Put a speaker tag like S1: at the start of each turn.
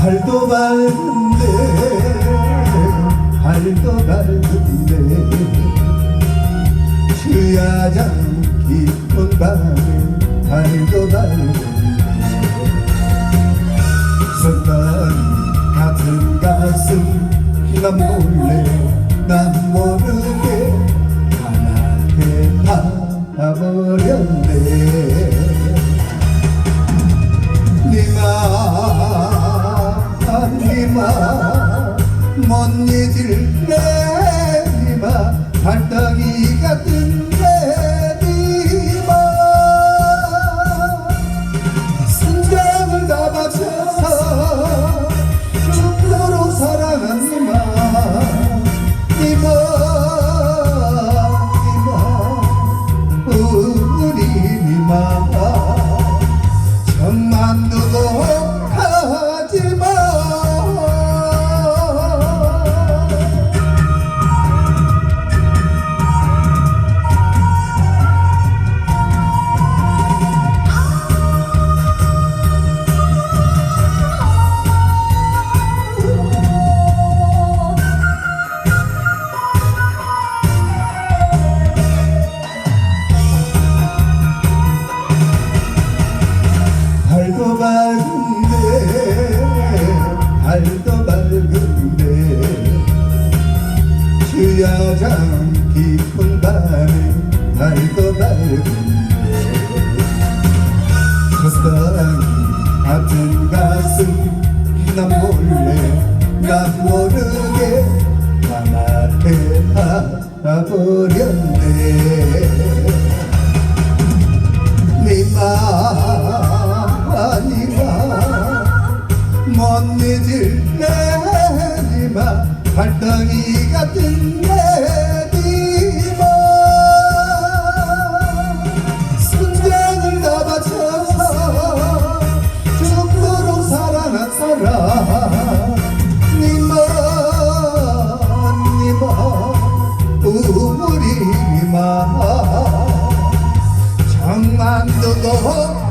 S1: 발도 밝은데 발도 밝은데. 주야장 깊은 밤에 발도 밝은데. 선난 같은 가슴 난 몰래 난 모르게 하나 되다 버려. 니마 못 잊을래 니마 발떡이 같은데 니마. 순정을 다 바쳐서 죽도록 사랑한 니마. 니마 달도 밝은데 달도 밝은데. 주야장 깊은 밤에 달도 밝은데. 첫사랑이 같은 가슴 난 몰래 난 모르게 까맣게 타버렸네. 니마 니마 못 잊을래 니마 발덩이 같은 내 니마 순정을 다 바쳐서 죽도록 사랑한 사람 니마 니마 우리 니마 두고